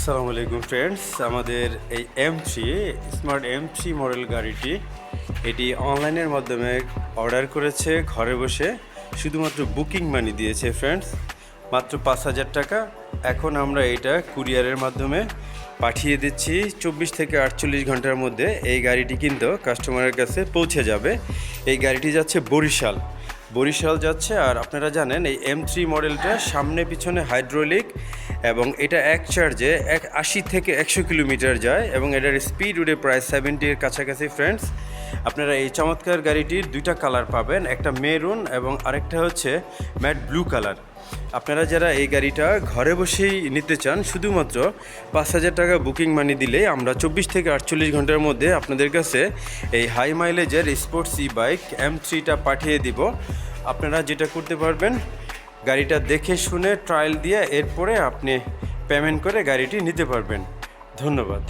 আসসালামু আলাইকুম ফ্রেন্ডস আমাদের এই M three smart M three model গাড়িটি, এটি অনলাইনের মাধ্যমে অর্ডার করেছে, ঘরে বসে শুধুমাত্র বুকিং মানি দিয়েছে ফ্রেন্ডস মাত্র পাঁচ হাজার টাকা। এখন আমরা এটা কুরিয়ারের মাধ্যমে পাঠিয়ে দিচ্ছি, চব্বিশ থেকে আটচল্লিশ ঘণ্টার মধ্যে এই গাড়িটি কিন্তু কাস্টমারের কাছে পৌঁছে যাবে। এই গাড়িটি যাচ্ছে বরিশাল। বরিশাল যাচ্ছে আর আপনারা জানেন এই এম থ্রি মডেলটা সামনে পিছনে হাইড্রোলিক এবং এটা এক চার্জে এক আশি থেকে একশো কিলোমিটার যায় এবং এটার স্পিড উঠে প্রায় সেভেন্টির কাছাকাছি ফ্রেন্ডস আপনারা এই চমৎকার গাড়িটির দুইটা কালার পাবেন, একটা মেরুন এবং আরেকটা হচ্ছে ম্যাট ব্লু কালার আপনারা যারা এই গাড়িটা ঘরে বসেই নিতে চান, শুধুমাত্র পাঁচ হাজার টাকা বুকিং মানি দিলেই আমরা চব্বিশ থেকে আটচল্লিশ ঘণ্টার মধ্যে আপনাদের কাছে এই হাই মাইলেজের স্পোর্টস ই বাইক এম থ্রিটা পাঠিয়ে দিব। আপনারা যেটা করতে পারবেন গাড়িটা দেখে শুনে ট্রায়াল দিয়ে এরপরে আপনি পেমেন্ট করে গাড়িটি নিতে পারবেন। ধন্যবাদ।